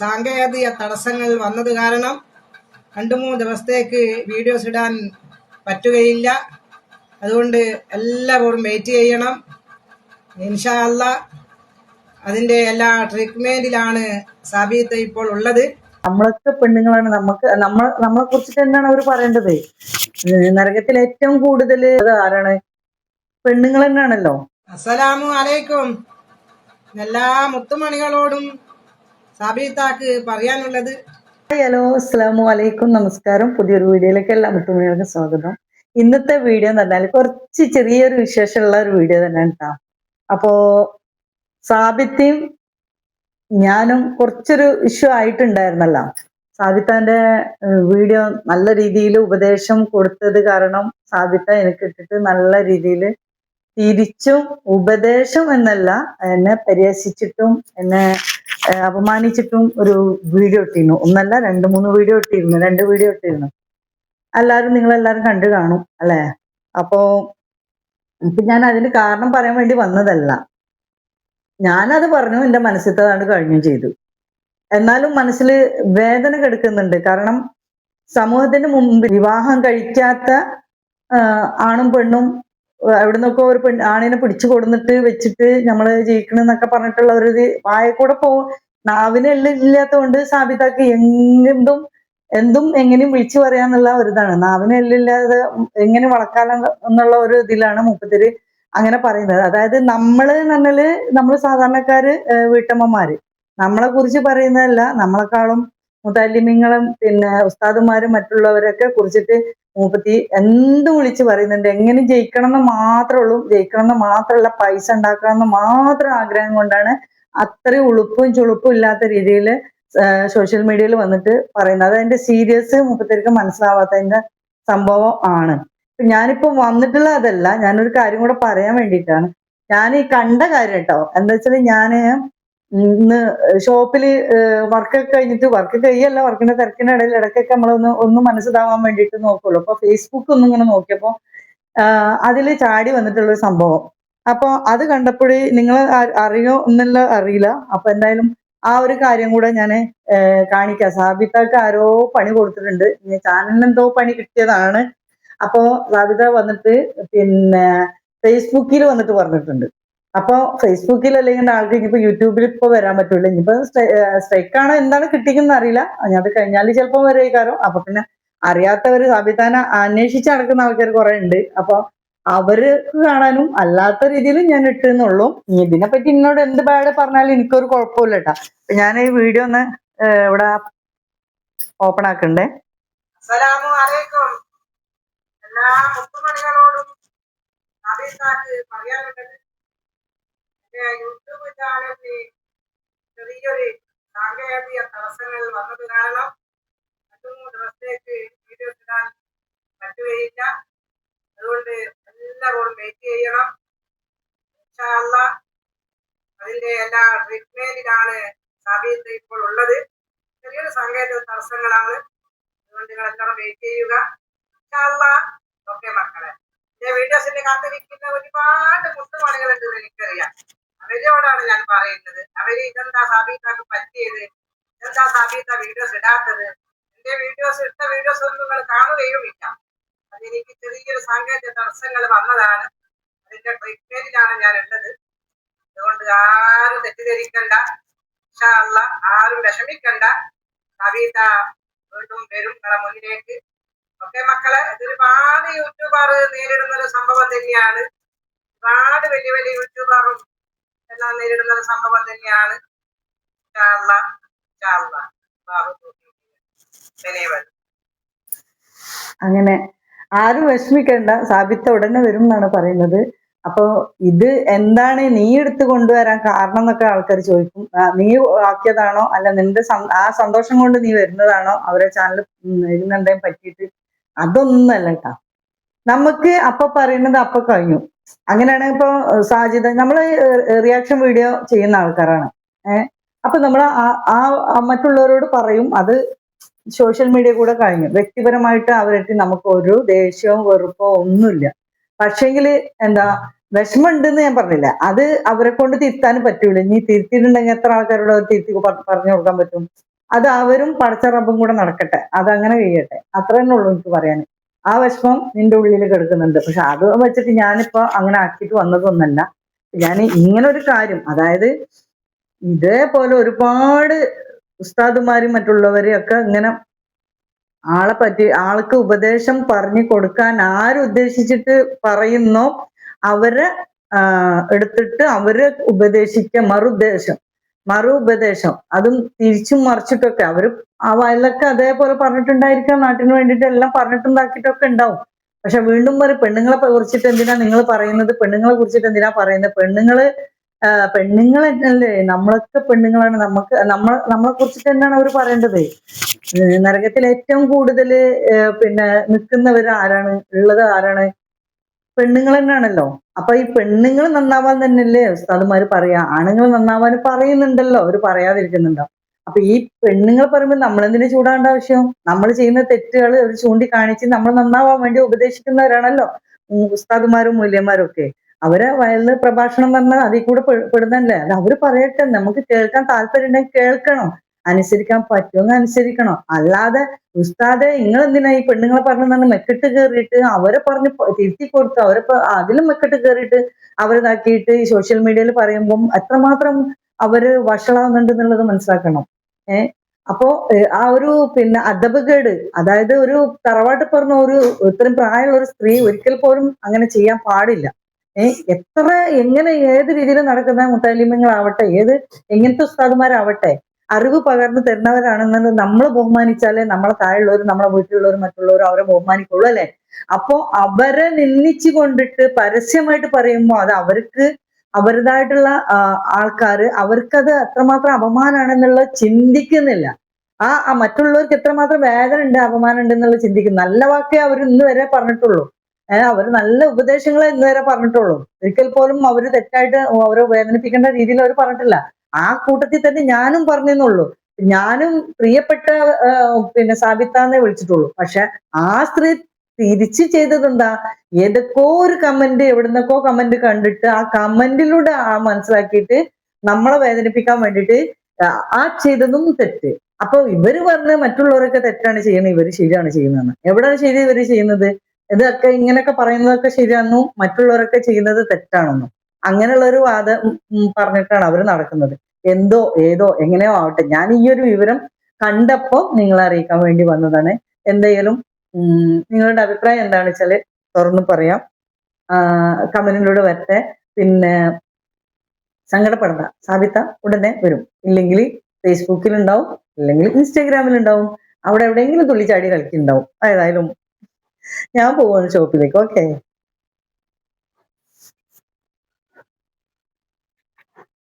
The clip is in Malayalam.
സാങ്കേതിക തടസ്സങ്ങൾ വന്നത് കാരണം രണ്ടു മൂന്ന് ദിവസത്തേക്ക് വീഡിയോസ് ഇടാൻ പറ്റുകയില്ല. അതുകൊണ്ട് എല്ലാവരും വെയിറ്റ് ചെയ്യണം. ഇൻഷാ അല്ല അതിന്റെ എല്ലാ ട്രീറ്റ്മെന്റിലാണ് സാബിത്ത് ഇപ്പോൾ ഉള്ളത്. നമ്മളൊക്കെ പെണ്ണുങ്ങളാണ്. നമുക്ക് നമ്മൾ നമ്മളെ കുറിച്ചിട്ട് തന്നെയാണ് അവർ പറയേണ്ടത്. നരകത്തിൽ ഏറ്റവും കൂടുതൽ ആരാണ്? പെണ്ണുങ്ങൾ തന്നെയാണല്ലോ. അസ്സലാമു അലൈക്കും. എല്ലാ മുത്തുമണികളോടും സാബിത്താക്ക് പറയാനുള്ളത്? ഹലോ അസ്സാം വലൈക്കും നമസ്കാരം. പുതിയൊരു വീഡിയോയിലേക്ക് എല്ലാ മുത്തുമണികൾക്കും സ്വാഗതം. ഇന്നത്തെ വീഡിയോ എന്ന് പറഞ്ഞാൽ കുറച്ച് ചെറിയൊരു വിശേഷമുള്ള ഒരു വീഡിയോ തന്നെയാണ് കേട്ടോ. അപ്പോ സാബിത്തിയും ഞാനും കുറച്ചൊരു ഇഷ്യൂ ആയിട്ടുണ്ടായിരുന്നല്ലോ. സാബിത്താന്റെ വീഡിയോ നല്ല രീതിയിൽ ഉപദേശം കൊടുത്തത് കാരണം സാബിത്ത എനിക്ക് ഇട്ടിട്ട് നല്ല രീതിയിൽ തിരിച്ചും ഉപദേശം എന്നല്ല എന്നെ പരിഹസിച്ചിട്ടും എന്നെ അപമാനിച്ചിട്ടും ഒരു വീഡിയോ ഇട്ടിരുന്നു. ഒന്നല്ല രണ്ട് മൂന്ന് വീഡിയോ ഇട്ടിരുന്നു. രണ്ട് വീഡിയോ ഇട്ടിരുന്നു. എല്ലാവരും നിങ്ങളെല്ലാവരും കണ്ടു കാണും അല്ലേ? അപ്പോ ഞാൻ അതിന് കാരണം പറയാൻ വേണ്ടി വന്നതല്ല. ഞാനത് പറഞ്ഞു എന്റെ മനസ്സിലത്തതാണ് കഴിഞ്ഞു ചെയ്തു. എന്നാലും മനസ്സിൽ വേദന കെടുക്കുന്നുണ്ട്. കാരണം സമൂഹത്തിന് മുമ്പ് വിവാഹം കഴിക്കാത്ത ആണും പെണ്ണും എവിടെ നിന്നൊക്കെ ഒരു പെൺ ആണിനെ പിടിച്ചു കൊടുന്നിട്ട് വെച്ചിട്ട് നമ്മൾ ജയിക്കണെന്നൊക്കെ പറഞ്ഞിട്ടുള്ള ഒരു ഇത് വായ കൂടെ പോ നാവിന് എല്ലില്ലാത്തതുകൊണ്ട് സാബിതാക്ക് എന്തും എന്തും എങ്ങനെയും വിളിച്ചു പറയാന്നുള്ള ഒരു ഇതാണ് നാവിന് എല്ലില്ലാതെ എങ്ങനെ വളക്കാലം എന്നുള്ള ഒരു ഇതിലാണ് മുപ്പത്തിരി അങ്ങനെ പറയുന്നത്. അതായത് നമ്മൾ പറഞ്ഞാൽ നമ്മൾ സാധാരണക്കാര് വീട്ടമ്മമാര്. നമ്മളെ കുറിച്ച് പറയുന്നതല്ല നമ്മളെക്കാളും മുതാലിമ്യങ്ങളും പിന്നെ ഉസ്താദുമാരും മറ്റുള്ളവരൊക്കെ കുറിച്ചിട്ട് മൂപ്പത്തി എന്ത് വിളിച്ച് പറയുന്നുണ്ട്? എങ്ങനെ ജയിക്കണം എന്ന് മാത്രമേ ഉള്ളൂ ജയിക്കണം എന്ന് മാത്രമല്ല പൈസ ഉണ്ടാക്കണം എന്ന് മാത്രം ആഗ്രഹം കൊണ്ടാണ് അത്രയും ഉളുപ്പും ചുളുപ്പും ഇല്ലാത്ത രീതിയിൽ സോഷ്യൽ മീഡിയയിൽ വന്നിട്ട് പറയുന്നത്. അതിന്റെ സീരിയസ് മുപ്പത്തിരിക്ക് മനസ്സിലാവാത്തതിന്റെ സംഭവം ആണ്. ഞാനിപ്പോ വന്നിട്ടുള്ള അതല്ല ഞാനൊരു കാര്യം കൂടെ പറയാൻ വേണ്ടിയിട്ടാണ്. ഞാൻ ഈ കണ്ട കാര്യം കേട്ടോ. എന്താ വെച്ചാൽ ഞാൻ ഇന്ന് ഷോപ്പിൽ വർക്കൊക്കെ കഴിഞ്ഞിട്ട് വർക്ക് കഴിയല്ല വർക്കിന്റെ തിരക്കിന്റെ ഇടയിൽ ഇടയ്ക്കൊക്കെ നമ്മളൊന്ന് ഒന്ന് മനസ്സിലാവാൻ വേണ്ടിയിട്ട് നോക്കുള്ളൂ. അപ്പൊ ഫേസ്ബുക്ക് ഒന്നും ഇങ്ങനെ നോക്കിയപ്പോ അതിൽ ചാടി വന്നിട്ടുള്ള ഒരു സംഭവം. അപ്പൊ അത് കണ്ടപ്പോഴേ നിങ്ങൾ അറിയോ എന്നുള്ള അറിയില്ല. അപ്പൊ എന്തായാലും ആ ഒരു കാര്യം കൂടെ ഞാൻ കാണിക്കാം. സാബിത്താക്ക് ആരോ പണി കൊടുത്തിട്ടുണ്ട്. ചാനലിന് എന്തോ പണി കിട്ടിയതാണ്. അപ്പോ സാബിത വന്നിട്ട് പിന്നെ ഫേസ്ബുക്കിൽ വന്നിട്ട് പറഞ്ഞിട്ടുണ്ട്. അപ്പൊ ഫേസ്ബുക്കിൽ അല്ലെങ്കിൽ ആൾക്ക് ഇനിയിപ്പോ യൂട്യൂബിൽ ഇപ്പൊ വരാൻ പറ്റൂല ഇനിയിപ്പോ സ്ട്രൈക്ക് ആണ് എന്താണ് കിട്ടിക്കുന്ന അറിയില്ല. ഇനി അത് കഴിഞ്ഞാൽ ചിലപ്പോ വരുമായിക്കാരോ അപ്പൊ പിന്നെ അറിയാത്തവര് സാബിത്താന അന്വേഷിച്ച് നടക്കുന്ന ആൾക്കാർ കുറെ ഉണ്ട്. അപ്പൊ അവർ കാണാനും അല്ലാത്ത രീതിയിൽ ഞാൻ ഇട്ടെന്നുള്ളൂ ഇതിനെ ഇതിനെപ്പറ്റി എന്നോട് എന്ത് ബാഡ് പറഞ്ഞാലും എനിക്കൊരു കുഴപ്പമില്ല കേട്ടാ. ഞാൻ ഈ വീഡിയോ ഒന്ന് ഇവിടെ ഓപ്പൺ ആക്കണ്ടേ? എല്ലാ മുത്തുമണികളോടും യൂട്യൂബ് ചാനലിൽ ചെറിയൊരു സാങ്കേതിക തടസ്സങ്ങൾ വന്നത് കാരണം രണ്ടു മൂന്ന് ദിവസത്തേക്ക് വീഡിയോസ് ഇടാൻ പറ്റുകയില്ല അതുകൊണ്ട് എല്ലാവരും വെയിറ്റ് ചെയ്യണം ഇൻഷാ അല്ലാ അതിന്റെ എല്ലാ ട്രീറ്റ്മെന്റിലാണ് സാബിത്ത് ഇപ്പോൾ ഉള്ളത് ചെറിയൊരു സാങ്കേതിക തടസ്സങ്ങളാണ് അതുകൊണ്ട് നിങ്ങൾ എല്ലാവരും വെയിറ്റ് ചെയ്യുക ഇൻഷാ അല്ലാ ഓക്കെ മക്കളെ. എന്റെ വീഡിയോസിന്റെ കാത്തിരിക്കുന്ന ഒരുപാട് മുത്തുമണികളുണ്ട് എനിക്കറിയാം. അവരോടാണ് ഞാൻ പറയുന്നത്. അവർ ഇതെന്താ സാബീത്താക്ക് പറ്റിയത്? ഇതെന്താ സാബീത്ത വീഡിയോസ് ഇടാത്തത്? എന്റെ വീഡിയോസ് ഇട്ട വീഡിയോസ് ഒന്നും നിങ്ങൾ കാണുകയുമില്ല. അതെനിക്ക് ചെറിയൊരു സാങ്കേതിക തടസ്സങ്ങൾ വന്നതാണ്. അതിന്റെ ട്രീറ്റ്മെന്റിലാണ് ഞാൻ ഉള്ളത് അതുകൊണ്ട് ആരും തെറ്റിദ്ധരിക്കണ്ട. ഇൻഷാ അല്ലാ ആരും വിഷമിക്കണ്ട. കവിത വീണ്ടും വരും നിങ്ങളെ മുന്നിലേക്ക്. ഓക്കെ മക്കളെ ഇതൊരുപാട് യൂട്യൂബർ നേരിടുന്ന ഒരു സംഭവം തന്നെയാണ്. ഒരുപാട് വലിയ വലിയ യൂട്യൂബറും എല്ലാം നേരിടുന്ന ഒരു സംഭവം തന്നെയാണ് ചാർള വരും. അങ്ങനെ ആരും വിഷമിക്കണ്ട സാബിത്ത ഉടനെ വരും എന്നാണ് പറയുന്നത്. അപ്പൊ ഇത് എന്താണ് നീ എടുത്തു കൊണ്ടുവരാൻ കാരണം എന്നൊക്കെ ആൾക്കാർ ചോദിക്കും. നീ ആക്കിയതാണോ? അല്ല നിന്റെ ആ സന്തോഷം കൊണ്ട് നീ വരുന്നതാണോ? അവരെ ചാനൽ വരുന്നുണ്ടെങ്കിൽ പറ്റിയിട്ട്. അതൊന്നല്ല കേട്ടാ. നമുക്ക് അപ്പൊ പറയുന്നത് അപ്പൊ കഴിഞ്ഞു. അങ്ങനെയാണെങ്കിൽ ഇപ്പൊ സാജിത നമ്മൾ റിയാക്ഷൻ വീഡിയോ ചെയ്യുന്ന ആൾക്കാരാണ്. ഏഹ് അപ്പൊ നമ്മൾ ആ മറ്റുള്ളവരോട് പറയും. അത് സോഷ്യൽ മീഡിയ കൂടെ കഴിഞ്ഞു. വ്യക്തിപരമായിട്ട് അവരെത്തി നമുക്ക് ഒരു ദേഷ്യവും വെറുപ്പോ ഒന്നുമില്ല. പക്ഷെങ്കിൽ എന്താ വിഷമം ഉണ്ടെന്ന് ഞാൻ പറഞ്ഞില്ല. അത് അവരെ കൊണ്ട് തിരുത്താനും പറ്റൂല. ഇനി തിരുത്തിയിട്ടുണ്ടെങ്കിൽ എത്ര ആൾക്കാരോട് തിരുത്തി പറഞ്ഞു കൊടുക്കാൻ പറ്റും? അത് അവരും പടച്ച റബ്ബും കൂടെ നടക്കട്ടെ. അത് അങ്ങനെ കഴിയട്ടെ. അത്ര തന്നെ ഉള്ളൂ എനിക്ക് പറയാൻ ആ വിഷമം നിന്റെ ഉള്ളിൽ കിടക്കുന്നുണ്ട്. പക്ഷെ അത് വെച്ചിട്ട് ഞാനിപ്പോ അങ്ങനെ ആക്കിയിട്ട് വന്നതൊന്നല്ല. ഞാൻ ഇങ്ങനെ ഒരു കാര്യം അതായത് ഇതേപോലെ ഒരുപാട് ഉസ്താദുമാരും മറ്റുള്ളവരെയും ഒക്കെ ഇങ്ങനെ ആളെ പറ്റി ആൾക്ക് ഉപദേശം പറഞ്ഞു കൊടുക്കാൻ ആരുദ്ദേശിച്ചിട്ട് പറയുന്നോ അവരെ എടുത്തിട്ട് അവരെ ഉപദേശിക്ക മറുദ്ദേശം. മറു ഉപദേശം അതും തിരിച്ചും മറിച്ചിട്ടൊക്കെ. അവർ ആ വയലൊക്കെ അതേപോലെ പറഞ്ഞിട്ടുണ്ടായിരിക്കാം. നാട്ടിന് വേണ്ടിയിട്ട് എല്ലാം പറഞ്ഞിട്ടുണ്ടാക്കിയിട്ടൊക്കെ ഉണ്ടാവും. പക്ഷെ വീണ്ടും പറയും പെണ്ണുങ്ങളെ കുറിച്ചിട്ട് എന്തിനാ നിങ്ങൾ പറയുന്നത്? പെണ്ണുങ്ങളെ കുറിച്ചിട്ട് എന്തിനാ പറയുന്നത്? പെണ്ണുങ്ങൾ പെണ്ണുങ്ങൾ അല്ലേ? നമ്മളൊക്കെ പെണ്ണുങ്ങളാണ്. നമുക്ക് നമ്മൾ നമ്മളെ കുറിച്ചിട്ട് തന്നെയാണ് അവർ പറയേണ്ടത്. നരകത്തിൽ ഏറ്റവും കൂടുതൽ പിന്നെ നിൽക്കുന്നവർ ആരാണ്? ഉള്ളത് ആരാണ്? പെണ്ണുങ്ങൾ തന്നെയാണല്ലോ. അപ്പൊ ഈ പെണ്ണുങ്ങൾ നന്നാവാൻ തന്നെയല്ലേ ഉസ്താദുമാര് പറയാ? ആണുങ്ങൾ നന്നാവാൻ പറയുന്നുണ്ടല്ലോ. അവർ പറയാതിരിക്കുന്നുണ്ടോ? അപ്പൊ ഈ പെണ്ണുങ്ങൾ പറയുമ്പോൾ നമ്മൾ എന്തിനു ചൂടാണ്ട ആവശ്യം? നമ്മൾ ചെയ്യുന്ന തെറ്റുകൾ അവർ ചൂണ്ടിക്കാണിച്ച് നമ്മൾ നന്നാവാൻ വേണ്ടി ഉപദേശിക്കുന്നവരാണല്ലോ. ഉസ്താദുമാരും മൂല്യന്മാരും ഒക്കെ. അവരെ വയലിൽ പ്രഭാഷണം പറഞ്ഞാൽ അതിൽ കൂടെ പെടുന്നല്ലേ അത് അവർ പറയട്ടെ. നമുക്ക് കേൾക്കാൻ താല്പര്യം ഉണ്ടെങ്കിൽ കേൾക്കണം. അനുസരിക്കാൻ പറ്റുമെന്ന് അനുസരിക്കണം. അല്ലാതെ ഉസ്താദ് നിങ്ങൾ എന്തിനാ ഈ പെണ്ണുങ്ങളെ പറഞ്ഞു മെക്കിട്ട് കയറിയിട്ട് അവരെ പറഞ്ഞ് തിരുത്തി കൊടുത്ത് അവരെ അതിലും മെക്കിട്ട് കയറിയിട്ട് അവരിതാക്കിയിട്ട് ഈ സോഷ്യൽ മീഡിയയിൽ പറയുമ്പം എത്രമാത്രം അവർ വഷളാവുന്നുണ്ട് എന്നുള്ളത് മനസ്സിലാക്കണം. ഏ? അപ്പോ ആ ഒരു പിന്നെ അദബുകേട് അതായത് ഒരു തറവാട്ട് പറഞ്ഞ ഒരു ഇത്രയും പ്രായമുള്ള ഒരു സ്ത്രീ ഒരിക്കൽ പോലും അങ്ങനെ ചെയ്യാൻ പാടില്ല. ഏ? എത്ര എങ്ങനെ ഏത് രീതിയിൽ നടക്കുന്ന മുത്താലിമ്യങ്ങളാവട്ടെ ഏത് എങ്ങനത്തെ ഉസ്താദുമാരാവട്ടെ അറിവ് പകർന്നു തരുന്നവരാണെന്നത് നമ്മൾ ബഹുമാനിച്ചാലേ നമ്മളെ താഴെയുള്ളവരും നമ്മളെ വീട്ടിലുള്ളവരും മറ്റുള്ളവരും അവരെ ബഹുമാനിക്കുള്ളൂ അല്ലെ? അപ്പോ അവരെ നിന്ദിച്ചു കൊണ്ടിട്ട് പരസ്യമായിട്ട് പറയുമ്പോൾ അത് അവർക്ക് അവരുടേതായിട്ടുള്ള ആൾക്കാർ അവർക്കത് അത്രമാത്രം അപമാനമാണെന്നുള്ള ചിന്തിക്കുന്നില്ല. ആ മറ്റുള്ളവർക്ക് എത്രമാത്രം വേദന ഉണ്ട് അപമാനം ഉണ്ട് എന്നുള്ളത് ചിന്തിക്കും. നല്ല വാക്കേ അവർ ഇന്ന് വരെ പറഞ്ഞിട്ടുള്ളൂ. അവർ നല്ല ഉപദേശങ്ങളെ ഇന്ന് വരെ പറഞ്ഞിട്ടുള്ളൂ. ഒരിക്കൽ പോലും അവർ തെറ്റായിട്ട് അവരെ വേദനിപ്പിക്കേണ്ട രീതിയിൽ അവർ പറഞ്ഞിട്ടില്ല. ആ കൂട്ടത്തിൽ തന്നെ ഞാനും പറഞ്ഞെന്നുള്ളൂ. ഞാനും പ്രിയപ്പെട്ട പിന്നെ സാബിത്താന്നേ വിളിച്ചിട്ടുള്ളൂ. പക്ഷെ ആ സ്ത്രീ തിരിച്ചു ചെയ്തത് എന്താ? ഏതൊക്കോ ഒരു കമന്റ് എവിടുന്നൊക്കോ കമന്റ് കണ്ടിട്ട് ആ കമന്റിലൂടെ ആ മനസ്സിലാക്കിയിട്ട് നമ്മളെ വേദനിപ്പിക്കാൻ വേണ്ടിയിട്ട് ആ ചെയ്തതും തെറ്റ്. അപ്പൊ ഇവർ പറഞ്ഞ് മറ്റുള്ളവരൊക്കെ തെറ്റാണ് ചെയ്യുന്നത് ഇവർ ശരിയാണ് ചെയ്യുന്നതെന്ന്. എവിടെയാണ് ശരി ഇവർ ചെയ്യുന്നത്? ഇതൊക്കെ ഇങ്ങനെയൊക്കെ പറയുന്നതൊക്കെ ശരിയാണെന്നും മറ്റുള്ളവരൊക്കെ ചെയ്യുന്നത് തെറ്റാണെന്നും. അങ്ങനെയുള്ള ഒരു വാദം പറഞ്ഞിട്ടാണ് അവർ നടക്കുന്നത്. എന്തോ ഏതോ എങ്ങനെയോ ആവട്ടെ. ഞാൻ ഈ ഒരു വിവരം കണ്ടപ്പോ നിങ്ങളെ അറിയിക്കാൻ വേണ്ടി വന്നതാണ്. എന്തെങ്കിലും നിങ്ങളുടെ അഭിപ്രായം എന്താണെന്ന് വെച്ചാൽ തുറന്നു പറയാം. കമന്റിലൂടെ വരട്ടെ. പിന്നെ സങ്കടപ്പെടണ്ട. സാബിത്ത ഉടനെ വരും. ഇല്ലെങ്കിൽ ഫേസ്ബുക്കിൽ ഉണ്ടാവും അല്ലെങ്കിൽ ഇൻസ്റ്റാഗ്രാമിൽ ഉണ്ടാവും അവിടെ എവിടെയെങ്കിലും തുള്ളിച്ചാടി കളിക്കുന്നുണ്ടാവും. ഏതായാലും ഞാൻ പോവാണ് ഷോപ്പിലേക്ക്. ഓക്കെ.